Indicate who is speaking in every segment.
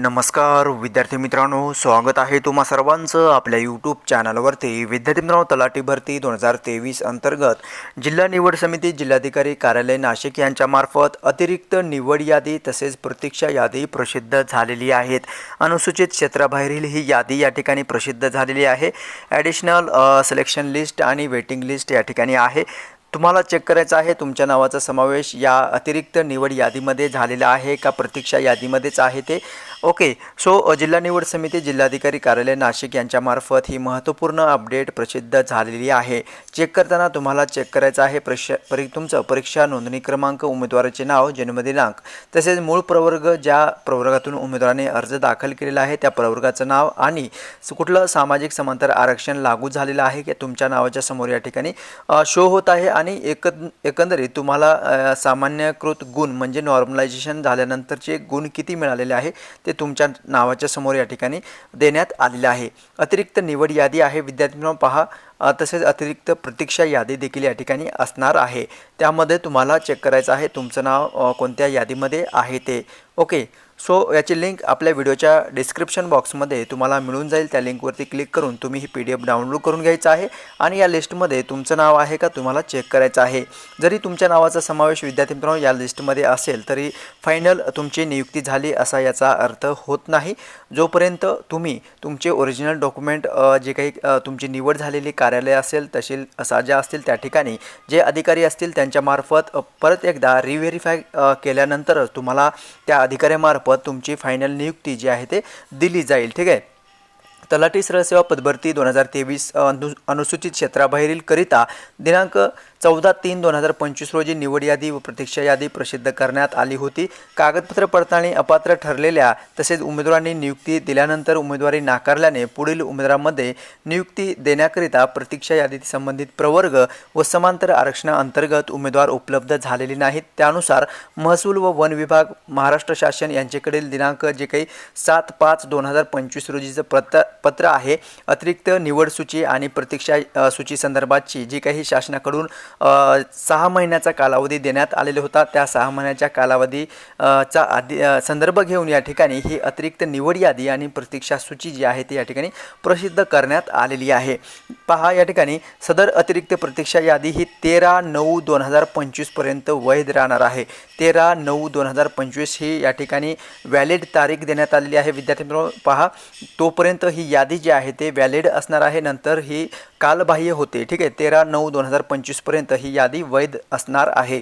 Speaker 1: नमस्कार विद्यार्थी मित्रांनो स्वागत आहे तुम्हा सर्वांचं आपल्या यूट्यूब चॅनलवरती विद्यार्थी मित्रांनो तलाठी भरती दोन हजार तेवीस अंतर्गत जिल्हा निवड समिती जिल्हाधिकारी कार्यालय नाशिक यांच्यामार्फत अतिरिक्त निवड यादी तसेच प्रतीक्षा यादी प्रसिद्ध झालेली आहेत. अनुसूचित क्षेत्राबाहेरील ही यादी या ठिकाणी प्रसिद्ध झालेली आहे. ॲडिशनल सिलेक्शन लिस्ट आणि वेटिंग लिस्ट या ठिकाणी आहे. तुम्हाला चेक करायचं आहे तुमच्या नावाचा समावेश या अतिरिक्त निवड यादीमध्ये झालेला आहे का? प्रतीक्षा यादीमध्येच आहे ते? ओके सो जिल्हा निवड समिती जिल्हाधिकारी कार्यालय नाशिक यांच्यामार्फत ही महत्त्वपूर्ण अपडेट प्रसिद्ध झालेली आहे. चेक करताना तुम्हाला चेक करायचं आहे परीक्षा परी तुमचं परीक्षा नोंदणी क्रमांक उमेदवाराचे नाव जन्मदिनांक तसेच मूळ प्रवर्ग ज्या प्रवर्गातून उमेदवाराने अर्ज दाखल केलेला आहे त्या प्रवर्गाचं नाव आणि कुठलं सामाजिक समांतर आरक्षण लागू झालेलं आहे की तुमच्या नावाच्या समोर या ठिकाणी शो होत आहे आणि एक एकंदरीत तुम्हाला सामान्यकृत गुण म्हणजे नॉर्मलायझेशन झाल्यानंतरचे गुण किती मिळालेले आहे ते तुमच्या नावाच्या समोर या ठिकाणी देण्यात आलेले आहे. अतिरिक्त निवड यादी आहे विद्यार्थ्यांना पहा तसेच अतिरिक्त प्रतीक्षा यादी देखील या ठिकाणी असणार आहे. त्यामध्ये तुम्हाला चेक करायचं आहे तुमचं नाव कोणत्या यादीमध्ये आहे ते. ओके सो याची लिंक आपल्या व्हिडिओच्या डिस्क्रिप्शन बॉक्समध्ये तुम्हाला मिळून जाईल. त्या लिंकवरती क्लिक करून तुम्ही ही पी डी एफ डाउनलोड करून घ्यायचं आहे. आणि या लिस्टमध्ये तुमचं नाव आहे का तुम्हाला चेक करायचं आहे. जरी तुमच्या नावाचा समावेश विद्यार्थी मित्रांनो या लिस्टमध्ये असेल तरी फायनल तुमची नियुक्ती झाली असा याचा अर्थ होत नाही. जोपर्यंत तुम्ही तुमचे ओरिजिनल डॉक्युमेंट जे काही तुमची निवड झालेली कार्यालय असेल तहसील असा ज्या असतील त्या ठिकाणी जे अधिकारी असतील त्यांच्यामार्फत परत एकदा रिव्हेरीफाय केल्यानंतरच तुम्हाला त्या अधिकाऱ्यामार्फत तुमची फायनल नियुक्ती जी आहे ते दिली जाईल. ठीक आहे? तलाठी सरसेवा पदभरती दोन हजार तेवीस अनु अनुसूचित क्षेत्राबाहेरील करिता दिनांक चौदा तीन दोन हजार पंचवीस रोजी निवड यादी व प्रतीक्षा यादी प्रसिद्ध करण्यात आली होती. कागदपत्र पडताळणी अपात्र ठरलेल्या तसेच उमेदवारांनी नियुक्ती दिल्यानंतर उमेदवारी नाकारल्याने पुढील उमेदवारांमध्ये नियुक्ती देण्याकरिता प्रतीक्षा यादीत संबंधित प्रवर्ग व समांतर आरक्षणाअंतर्गत उमेदवार उपलब्ध झालेले नाहीत. त्यानुसार महसूल व वन विभाग महाराष्ट्र शासन यांच्याकडील दिनांक जे काही सात पाच दोन हजार पंचवीस रोजीचं प्रत पत्र आहे. अतिरिक्त निवड सूची आणि प्रतीक्षा सूची संदर्भातची जी काही शासनाकडून सहा महिन्याचा कालावधी देण्यात आलेला होता त्या सहा महिन्याच्या कालावधी चा आधी संदर्भ घेऊन या ठिकाणी ही अतिरिक्त निवड यादी आणि प्रतीक्षा सूची जी आहे ती या ठिकाणी प्रसिद्ध करण्यात आलेली आहे. पहा या ठिकाणी सदर अतिरिक्त प्रतीक्षा यादी ही तेरा नऊ दोन हजार पंचवीसपर्यंत वैध राहणार आहे. तेरा नऊ दोन हजार पंचवीस ही या ठिकाणी व्हॅलिड तारीख देण्यात आलेली आहे. विद्यार्थी मित्रांनो पहा तोपर्यंत ही यादी जी आहे ते व्हॅलिड असणार आहे. नंतर ही कालबाह्य होते. ठीक आहे तेरा नऊ दोन हजार पंचवीसपर्यंत ही यादी वैध असणार आहे.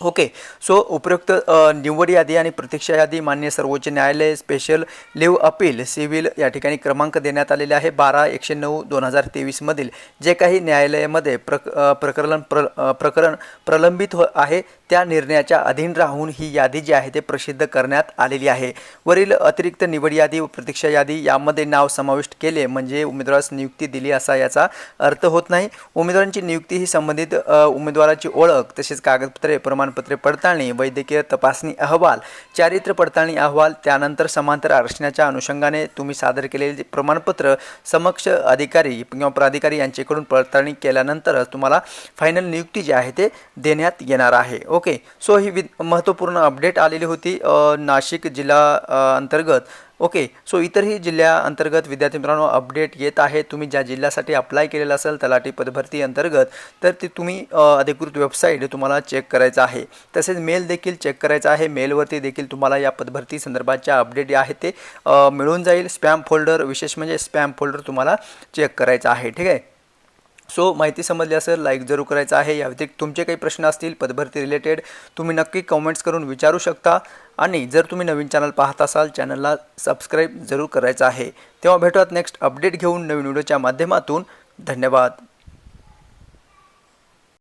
Speaker 1: ओके. सो उपयुक्त निवड यादी आणि प्रतीक्षा यादी मान्य सर्वोच्च न्यायालय स्पेशल लिव्ह अपील सिव्हिल या ठिकाणी क्रमांक देण्यात आलेले आहे. बारा एकशे नऊ दोन हजार तेवीसमधील जे काही न्यायालयामध्ये प्रक प्रकरण प्र प्रकरण प्रलंबित हो आहे त्या निर्णयाच्या अधीन राहून ही यादी जी आहे ते प्रसिद्ध करण्यात आलेली आहे. वरील अतिरिक्त निवड यादी व प्रतीक्षा यादी यामध्ये नाव समाविष्ट केले म्हणजे उमेदवारास नियुक्ती दिली असा याचा अर्थ होत नाही. उमेदवारांची नियुक्ती ही संबंधित उमेदवाराची ओळख तसेच कागदपत्रे प्रमाण प्रमाणपत्रे पडताळणी वैद्यकीय तपासणी अहवाल चारित्र्य पडताळणी अहवाल त्यानंतर समांतर आरक्षणाच्या अनुषंगाने तुम्ही सादर केलेले प्रमाणपत्र समक्ष अधिकारी किंवा प्राधिकारी यांच्याकडून पडताळणी केल्यानंतरच तुम्हाला फायनल नियुक्ती जी आहे ते देण्यात येणार आहे. ओके सो ही वि महत्त्वपूर्ण अपडेट आलेली होती. नाशिक जिल्हा अंतर्गत ओके सो इतरही जिल्ह्या अंतर्गत विद्यार्थी मित्रांनो अपडेट येत आहे. तुम्ही ज्या जिल्ह्यासाठी अप्लाय केलेलं असेल तलाठी पदभरती अंतर्गत तर ती तुम्ही अधिकृत वेबसाईट तुम्हाला चेक करायचं आहे. तसेच मेल देखील चेक करायचा आहे. मेलवरती देखील तुम्हाला या पदभरती संदर्भाच्या अपडेट आहे ते मिळून जाईल. स्पॅम फोल्डर विशेष म्हणजे स्पॅम फोल्डर तुम्हाला चेक करायचं आहे. ठीक आहे? सो माहिती समजली असेल लाईक जरूर करायचं आहे. या व्यतिरिक्त तुमचे काही प्रश्न असतील पदभरती रिलेटेड तुम्ही नक्की कमेंट्स करून विचारू शकता. आणि जर तुम्ही नवीन चॅनल पाहत असाल चॅनलला सबस्क्राईब जरूर करायचं आहे. तेव्हा भेटूयात नेक्स्ट अपडेट घेऊन नवीन व्हिडिओच्या माध्यमातून. धन्यवाद.